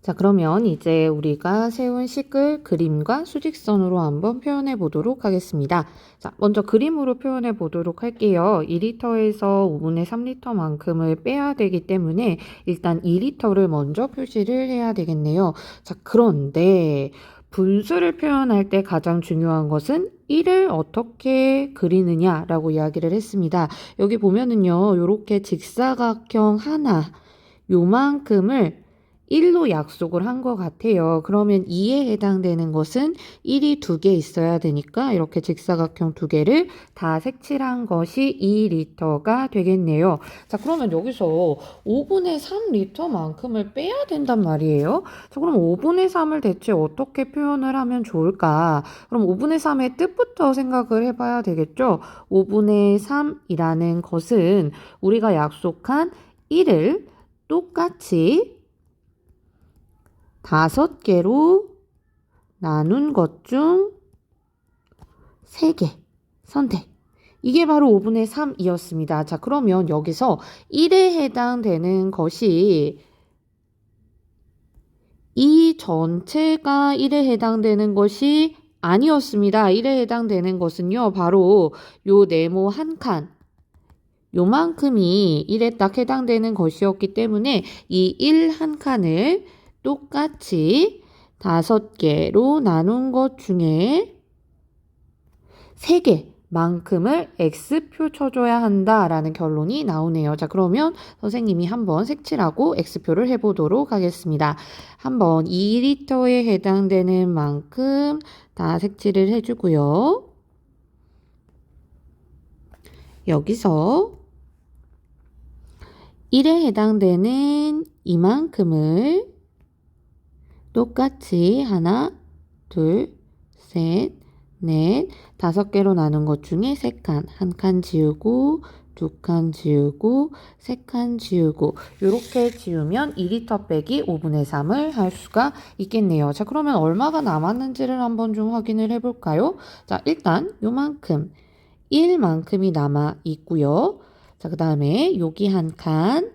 자, 그러면 이제 우리가 세운 식을 그림과 수직선으로 한번 표현해 보도록 하겠습니다. 자, 먼저 그림으로 표현해 보도록 할게요. 2리터에서 5분의 3리터만큼을 빼야 되기 때문에 일단 2리터를 먼저 표시를 해야 되겠네요. 자, 그런데 분수를 표현할 때 가장 중요한 것은 1을 어떻게 그리느냐라고 이야기를 했습니다. 여기 보면은요, 이렇게 직사각형 하나, 요만큼을 1로 약속을 한 것 같아요. 그러면 2에 해당되는 것은 1이 두 개 있어야 되니까 이렇게 직사각형 두 개를 다 색칠한 것이 2리터가 되겠네요. 자, 그러면 여기서 5분의 3리터만큼을 빼야 된단 말이에요. 자, 그럼 5분의 3을 대체 어떻게 표현을 하면 좋을까? 그럼 5분의 3의 뜻부터 생각을 해봐야 되겠죠? 5분의 3이라는 것은 우리가 약속한 1을 똑같이 다섯 개로 나눈 것 중 세 개 선택. 이게 바로 5분의 3이었습니다. 자, 그러면 여기서 1에 해당되는 것이 이 전체가 1에 해당되는 것이 아니었습니다. 1에 해당되는 것은요, 바로 요 네모 한 칸. 요만큼이 1에 딱 해당되는 것이었기 때문에 이 1 한 칸을 똑같이 다섯 개로 나눈 것 중에 세 개만큼을 X표 쳐줘야 한다라는 결론이 나오네요. 자, 그러면 선생님이 한번 색칠하고 X표를 해보도록 하겠습니다. 한번 2리터에 해당되는 만큼 다 색칠을 해주고요. 여기서 1에 해당되는 이만큼을 똑같이 하나, 둘, 셋, 넷, 다섯 개로 나눈 것 중에 세 칸, 한 칸 지우고, 두 칸 지우고, 세 칸 지우고, 이렇게 지우면 2리터 빼기 5분의 3을 할 수가 있겠네요. 자, 그러면 얼마가 남았는지를 한번 좀 확인을 해볼까요? 자, 일단 요만큼, 1만큼이 남아 있고요. 자, 그 다음에 여기 한 칸,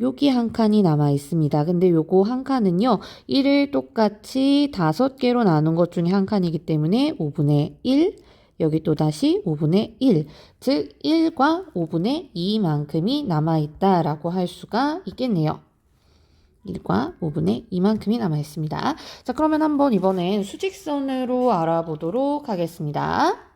여기 한 칸이 남아 있습니다. 근데 요거 한 칸은요, 1을 똑같이 다섯 개로 나눈 것 중에 한 칸이기 때문에 5분의 1, 여기 또 다시 5분의 1, 즉 1과 5분의 2만큼이 남아 있다라고 할 수가 있겠네요. 1과 5분의 2만큼이 남아 있습니다. 자, 그러면 한번 이번엔 수직선으로 알아보도록 하겠습니다.